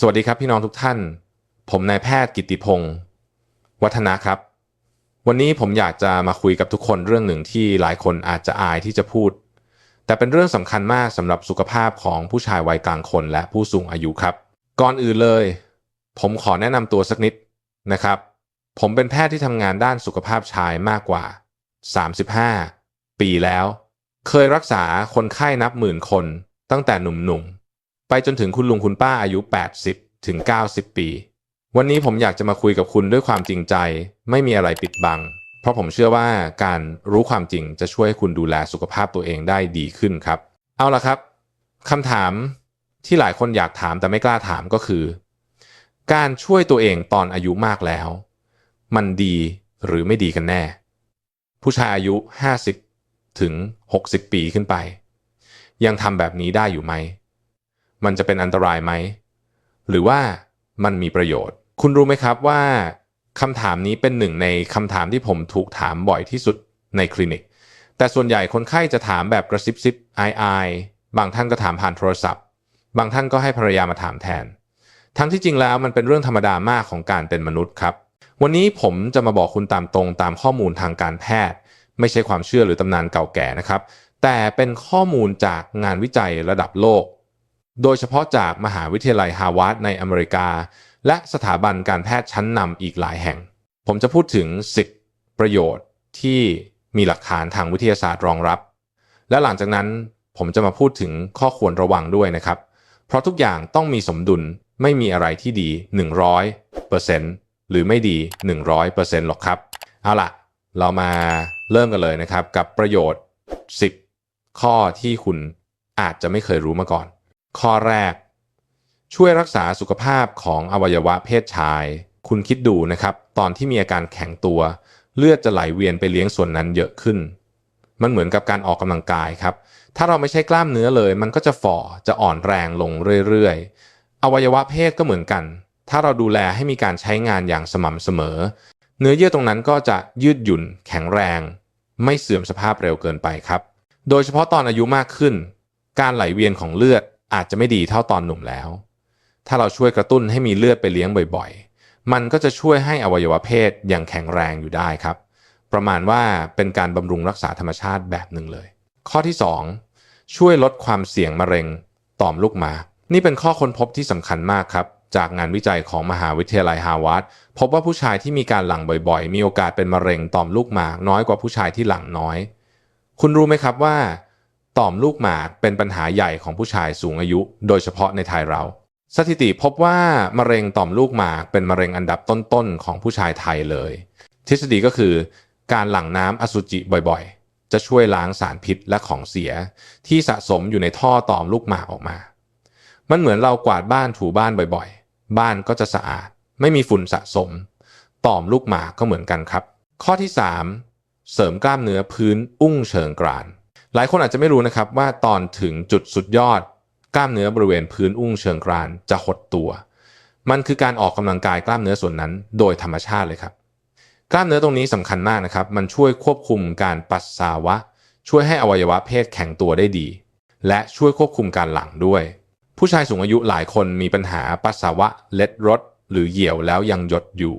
สวัสดีครับพี่น้องทุกท่าน ผมนายแพทย์กิติพงศ์วัฒนะครับ วันนี้ผมอยากจะมาคุยกับทุกคนเรื่องหนึ่งที่หลายคนอาจจะอายที่จะพูด แต่เป็นเรื่องสำคัญมากสำหรับสุขภาพของผู้ชายวัยกลางคนและผู้สูงอายุครับ ก่อนอื่นเลย ผมขอแนะนำตัวสักนิดนะครับ ผมเป็นแพทย์ที่ทำงานด้านสุขภาพชายมากกว่า 35 ปีแล้ว เคยรักษาคนไข้นับหมื่นคนตั้งแต่หนุ่มๆ จนถึงคุณลุงคุณป้าอายุ 80 ถึง 90 ปี วันนี้ผมอยากจะมาคุยกับคุณด้วยความจริงใจ ไม่มีอะไรปิดบัง เพราะผมเชื่อว่าการรู้ความจริงจะช่วยให้คุณดูแลสุขภาพตัวเองได้ดีขึ้นครับ เอาละครับคำถามที่หลายคนอยากถามแต่ไม่กล้าถามก็คือ การช่วยตัวเองตอนอายุมากแล้ว มันดีหรือไม่ดีกันแน่ ผู้ชายอายุ 50 ถึง 60 ปีขึ้นไป ยังทำแบบนี้ได้อยู่ไหม มันจะเป็นอันตรายไหม หรือว่ามันมีประโยชน์ คุณรู้ไหมครับว่าคำถามนี้เป็นหนึ่งในคำถามที่ผมถูกถามบ่อยที่สุดในคลินิก แต่ส่วนใหญ่คนไข้จะถามแบบกระซิบซิบอายอบางท่านก็ถามผ่านโทรศัพท์ บางท่านก็ให้ภรรยามาถามแทน ทั้งที่จริงแล้วมันเป็นเรื่องธรรมดามากของการเป็นมนุษย์ครับ วันนี้ผมจะมาบอกคุณตามตรงตามข้อมูลทางการแพทย์ ไม่ใช่ความเชื่อหรือตำนานเก่าแก่นะครับ แต่เป็นข้อมูลจากงานวิจัยระดับโลก โดยเฉพาะจากมหาวิทยาลัยฮาวาดในอเมริกา และสถาบันการแพทย์ชั้นนำอีกหลายแห่ง ผมจะพูดถึง 10 ประโยชน์ที่มีหลักฐานทางวิทยาศาสตร์รองรับ และหลังจากนั้นผมจะมาพูดถึงข้อควรระวังด้วยนะครับ เพราะทุกอย่างต้องมีสมดุลไม่มีอะไรที่ดี 100%หรือไม่ดี 100%หรอกครับ เอาล่ะ เรามาเริ่มกันเลยนะครับ กับประโยชน์ 10 ข้อที่คุณอาจจะไม่เคยรู้มาก่อน ข้อแรก ช่วยรักษาสุขภาพของอวัยวะเพศชาย คุณคิดดูนะครับ ตอนที่มีอาการแข็งตัว เลือดจะไหลเวียนไปเลี้ยงส่วนนั้นเยอะขึ้น มันเหมือนกับการออกกำลังกายครับ ถ้าเราไม่ใช่กล้ามเนื้อเลย มันก็จะฝ่อจะอ่อนแรงลงเรื่อยๆอวัยวะเพศก็เหมือนกัน ถ้าเราดูแลให้มีการใช้งานอย่างสม่ำเสมอ เนื้อเยื่อตรงนั้นก็จะยืดหยุ่น แข็งแรง ไม่เสื่อมสภาพเร็วเกินไปครับ โดยเฉพาะตอนอายุมากขึ้น การไหลเวียนของเลือด อาจจะไม่ดีเท่าตอนหนุ่มแล้ว ถ้าเราช่วยกระตุ้นให้มีเลือดไปเลี้ยงบ่อยๆ มันก็จะช่วยให้อวัยวะเพศยังแข็งแรงอยู่ได้ครับ ประมาณว่าเป็นการบำรุงรักษาธรรมชาติแบบหนึ่งเลย ข้อที่ 2 ช่วยลดความเสี่ยงมะเร็งต่อมลูกหมากนี่เป็นข้อค้นพบที่สำคัญมากครับจากงานวิจัยของมหาวิทยาลัยฮาร์วาร์ดพบว่าผู้ชายที่มีการหลั่งบ่อยๆ มีโอกาสเป็นมะเร็งต่อมลูกหมากน้อยกว่าผู้ชายที่หลั่งน้อย คุณรู้ไหมครับว่า ต่อมลูกหมากเป็นปัญหาใหญ่ของผู้ชายสูงอายุ โดยเฉพาะในไทยเรา สถิติพบว่ามะเร็งต่อมลูกหมากเป็นมะเร็งอันดับต้นๆของผู้ชายไทยเลย ทฤษฎีก็คือการหลั่งน้ำอสุจิบ่อยๆ จะช่วยล้างสารพิษและของเสีย ที่สะสมอยู่ในท่อต่อมลูกหมากออกมา มันเหมือนเรากวาดบ้านถูบ้านบ่อยๆ บ้านก็จะสะอาด ไม่มีฝุ่นสะสม ต่อมลูกหมากก็เหมือนกันครับ ข้อที่ 3 เสริมกล้ามเนื้อพื้นอุ้งเชิงกราน หลายคนอาจจะไม่รู้นะครับว่าตอนถึงจุดสุดยอด กล้ามเนื้อบริเวณพื้นอุ้งเชิงกรานจะหดตัว มันคือการออกกำลังกายกล้ามเนื้อส่วนนั้นโดยธรรมชาติเลยครับ กล้ามเนื้อตรงนี้สำคัญมากนะครับ มันช่วยควบคุมการปัสสาวะ ช่วยให้อวัยวะเพศแข็งตัวได้ดี และช่วยควบคุมการหลั่งด้วย ผู้ชายสูงอายุหลายคนมีปัญหาปัสสาวะเล็ดรดหรือเหี่ยวแล้วยังหยดอยู่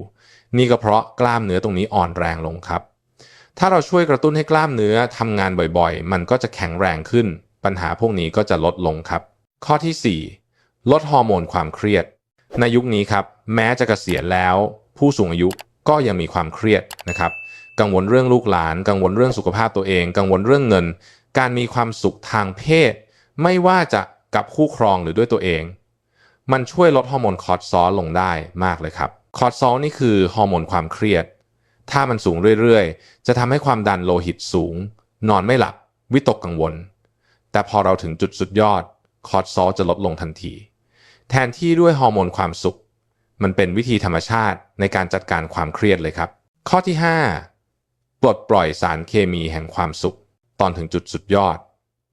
นี่ก็เพราะกล้ามเนื้อตรงนี้อ่อนแรงลงครับ ถ้าเราช่วยกระตุ้นให้กล้ามเนื้อทำงานบ่อยๆ มันก็จะแข็งแรงขึ้น ปัญหาพวกนี้ก็จะลดลงครับ ข้อที่ 4 ลดฮอร์โมนความเครียด ในยุคนี้ครับแม้จะเกษียณแล้ว ผู้สูงอายุก็ยังมีความเครียดนะครับ กังวลเรื่องลูกหลาน กังวลเรื่องสุขภาพตัวเอง กังวลเรื่องเงิน การมีความสุขทางเพศ ไม่ว่าจะกับคู่ครองหรือด้วยตัวเอง มันช่วยลดฮอร์โมนคอร์ติซอลลงได้มากเลยครับคอร์ติซอลนี่คือฮอร์โมนความเครียด ถ้ามันสูงเรื่อยๆ จะทำให้ความดันโลหิตสูง นอนไม่หลับ วิตกกังวล แต่พอเราถึงจุดสุดยอด คอร์ตซอลจะลดลงทันที แทนที่ด้วยฮอร์โมนความสุข มันเป็นวิธีธรรมชาติในการจัดการความเครียดเลยครับ ข้อที่ 5 ปลดปล่อยสารเคมีแห่งความสุข ตอนถึงจุดสุดยอด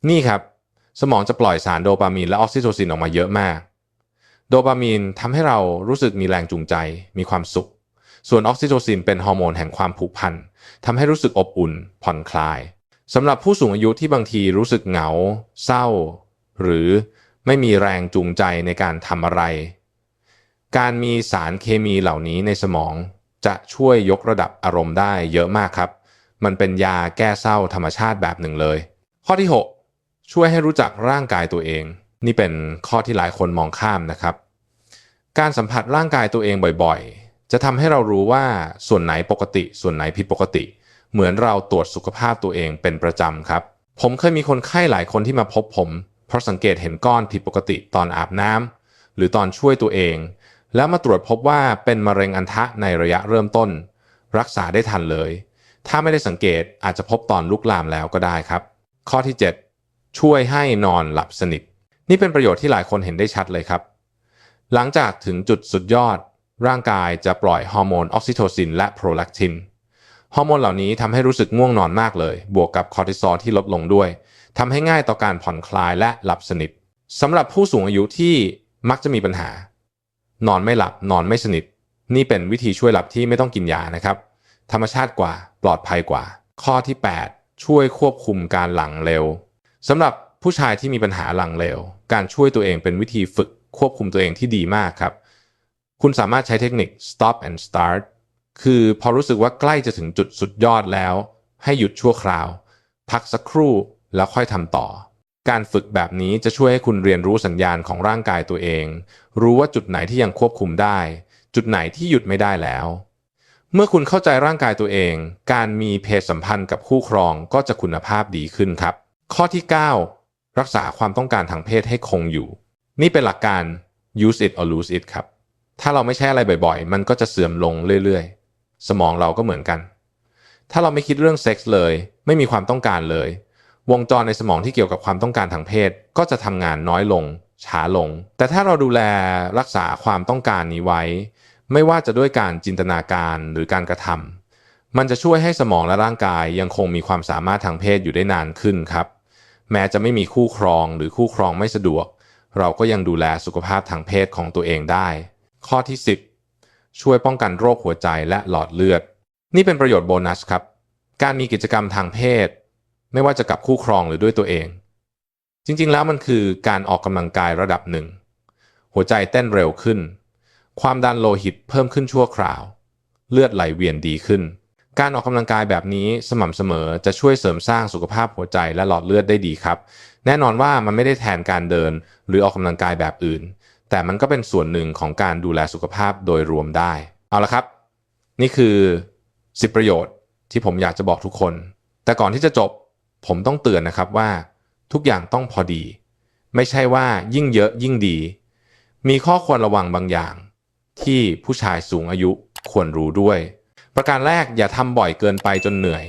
นี่ครับ สมองจะปล่อยสารโดปามีนและออกซิโทซินออกมาเยอะมาก โดปามีนทำให้เรารู้สึกมีแรงจูงใจ มีความสุข ส่วนออกซิโทซินเป็นฮอร์โมนแห่งความผูกพันทำให้รู้สึกอบอุ่น ผ่อนคลายสำหรับผู้สูงอายุที่บางทีรู้สึกเหงา เศร้า หรือไม่มีแรงจูงใจในการทำอะไร การมีสารเคมีเหล่านี้ในสมองจะช่วยยกระดับอารมณ์ได้เยอะมากครับ มันเป็นยาแก้เศร้าธรรมชาติแบบหนึ่งเลย ข้อที่ 6 ช่วยให้รู้จักร่างกายตัวเอง นี่เป็นข้อที่หลายคนมองข้ามนะครับ การสัมผัสร่างกายตัวเองบ่อยๆ จะทำให้เรารู้ว่าส่วนไหนปกติ ส่วนไหนผิดปกติ เหมือนเราตรวจสุขภาพตัวเองเป็นประจำครับ ผมเคยมีคนไข้หลายคนที่มาพบผม เพราะสังเกตเห็นก้อนผิดปกติตอนอาบน้ำหรือตอนช่วยตัวเอง แล้วมาตรวจพบว่าเป็นมะเร็งอันทะในระยะเริ่มต้น รักษาได้ทันเลย ถ้าไม่ได้สังเกตอาจจะพบตอนลุกลามแล้วก็ได้ครับ ข้อที่ 7 ช่วยให้นอนหลับสนิท นี่เป็นประโยชน์ที่หลายคนเห็นได้ชัดเลยครับ หลังจากถึงจุดสุดยอด ร่างกายจะปล่อยฮอร์โมนออกซิโทซินและโปรแลคตินฮอร์โมนเหล่านี้ทำให้รู้สึกง่วงนอนมากเลย บวกกับคอร์ติซอลที่ลดลงด้วยทำให้ง่ายต่อการผ่อนคลายและหลับสนิทสำหรับผู้สูงอายุที่มักจะมีปัญหา นอนไม่หลับนอนไม่สนิท นี่เป็นวิธีช่วยหลับที่ไม่ต้องกินยานะครับ ธรรมชาติกว่าปลอดภัยกว่า ข้อที่ 8 ช่วยควบคุมการหลังเร็วสำหรับผู้ชายที่มีปัญหาหลังเร็ว การช่วยตัวเองเป็นวิธีฝึกควบคุมตัวเองที่ดีมากครับ คุณสามารถใช้เทคนิค stop and start คือพอรู้สึกว่าใกล้จะถึงจุดสุดยอดแล้ว ให้หยุดชั่วคราว พักสักครู่แล้วค่อยทำต่อ การฝึกแบบนี้จะช่วยให้คุณเรียนรู้สัญญาณของร่างกายตัวเอง รู้ว่าจุดไหนที่ยังควบคุมได้ จุดไหนที่หยุดไม่ได้แล้ว เมื่อคุณเข้าใจร่างกายตัวเอง การมีเพศสัมพันธ์กับคู่ครองก็จะคุณภาพดีขึ้นครับ ข้อที่ 9 รักษาความต้องการทางเพศให้คงอยู่ นี่เป็นหลักการ use it or lose it ครับ ถ้าเราไม่ใช้อะไรบ่อยๆ มันก็จะเสื่อมลงเรื่อยๆ สมองเราก็เหมือนกัน ถ้าเราไม่คิดเรื่องเซ็กส์เลย ไม่มีความต้องการเลย วงจรในสมองที่เกี่ยวกับความต้องการทางเพศ ก็จะทำงานน้อยลง ช้าลง แต่ถ้าเราดูแลรักษาความต้องการนี้ไว้ ไม่ว่าจะด้วยการจินตนาการหรือการกระทำมันจะช่วยให้สมองและร่างกายยังคงมีความสามารถทางเพศอยู่ได้นานขึ้นครับ แม้จะไม่มีคู่ครองหรือคู่ครองไม่สะดวก เราก็ยังดูแลสุขภาพทางเพศของตัวเองได้ ข้อที่ 10 ช่วยป้องกันโรคหัวใจและหลอดเลือด นี่เป็นประโยชน์โบนัสครับ การมีกิจกรรมทางเพศ ไม่ว่าจะกับคู่ครองหรือด้วยตัวเอง จริงๆแล้วมันคือการออกกำลังกายระดับหนึ่ง หัวใจเต้นเร็วขึ้น ความดันโลหิตเพิ่มขึ้นชั่วคราว เลือดไหลเวียนดีขึ้น การออกกำลังกายแบบนี้สม่ำเสมอจะช่วยเสริมสร้างสุขภาพหัวใจและหลอดเลือดได้ดีครับ แน่นอนว่ามันไม่ได้แทนการเดินหรือออกกำลังกายแบบอื่น แต่มันก็เป็นส่วนหนึ่งของการดูแลสุขภาพโดยรวมได้ เอาละครับ นี่คือ 10 ประโยชน์ที่ผมอยากจะบอกทุกคน แต่ก่อนที่จะจบผมต้องเตือนนะครับว่าทุกอย่างต้องพอดี ไม่ใช่ว่ายิ่งเยอะยิ่งดี มีข้อควรระวังบางอย่าง ที่ผู้ชายสูงอายุควรรู้ด้วย ประการแรกอย่าทำบ่อยเกินไปจนเหนื่อย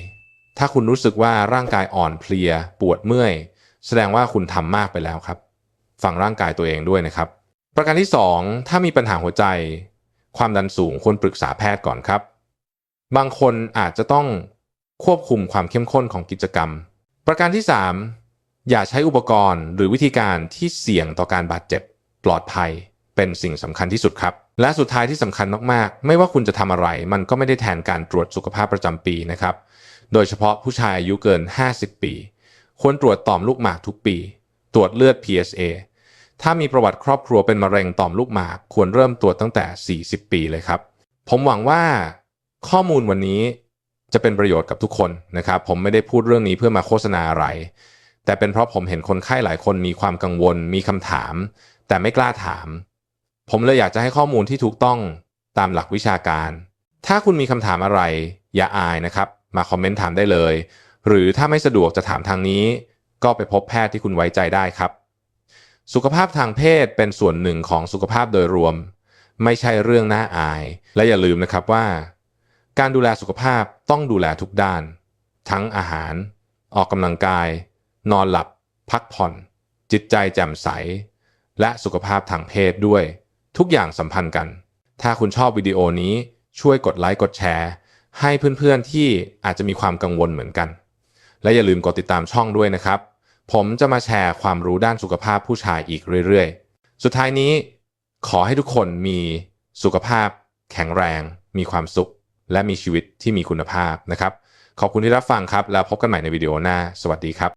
ถ้าคุณรู้สึกว่าร่างกายอ่อนเพลีย ปวดเมื่อย แสดงว่าคุณทำมากไปแล้วครับ ฟังร่างกายตัวเองด้วยนะครับ ประการที่ 2 ถ้ามีปัญหาหัวใจ ความดันสูงควรปรึกษาแพทย์ก่อนครับ บางคนอาจจะต้องควบคุมความเข้มข้นของกิจกรรม ประการที่ 3 อย่าใช้อุปกรณ์หรือวิธีการที่เสี่ยงต่อการบาดเจ็บ ปลอดภัย เป็นสิ่งสำคัญที่สุดครับ และสุดท้ายที่สำคัญมากๆ ไม่ว่าคุณจะทำอะไร มันก็ไม่ได้แทนการตรวจสุขภาพประจำปีนะครับ โดยเฉพาะผู้ชายอายุเกิน 50 ปี ควรตรวจต่อมลูกหมากทุกปี ตรวจเลือด PSA ถ้ามีประวัติครอบครัวเป็นมะเร็งต่อมลูกหมากควรเริ่มตรวจตั้งแต่ 40 ปีเลยครับ ผมหวังว่าข้อมูลวันนี้จะเป็นประโยชน์กับทุกคนนะครับ ผมไม่ได้พูดเรื่องนี้เพื่อมาโฆษณาอะไร แต่เป็นเพราะผมเห็นคนไข้หลายคนมีความกังวล มีคำถาม แต่ไม่กล้าถาม ผมเลยอยากจะให้ข้อมูลที่ถูกต้องตามหลักวิชาการ ถ้าคุณมีคำถามอะไร อย่าอายนะครับ มาคอมเมนต์ถามได้เลย หรือถ้าไม่สะดวกจะถามทางนี้ ก็ไปพบแพทย์ที่คุณไว้ใจได้ครับ สุขภาพทางเพศเป็นส่วนหนึ่งของสุขภาพโดยรวม ไม่ใช่เรื่องน่าอาย และอย่าลืมนะครับว่า การดูแลสุขภาพต้องดูแลทุกด้าน ทั้งอาหาร ออกกำลังกาย นอนหลับ พักผ่อน จิตใจแจ่มใส และสุขภาพทางเพศด้วย ทุกอย่างสัมพันธ์กัน ถ้าคุณชอบวิดีโอนี้ช่วยกดไลค์กดแชร์ ให้เพื่อนๆที่อาจจะมีความกังวลเหมือนกัน และอย่าลืมกดติดตามช่องด้วยนะครับ ผมจะมาแชร์ความรู้ด้านสุขภาพผู้ชายอีกเรื่อยๆ สุดท้ายนี้ ขอให้ทุกคนมีสุขภาพ แข็งแรง มีความสุข และมีชีวิตที่มีคุณภาพนะครับ ขอบคุณที่รับฟังครับ แล้วพบกันใหม่ในวิดีโอหน้า สวัสดีครับ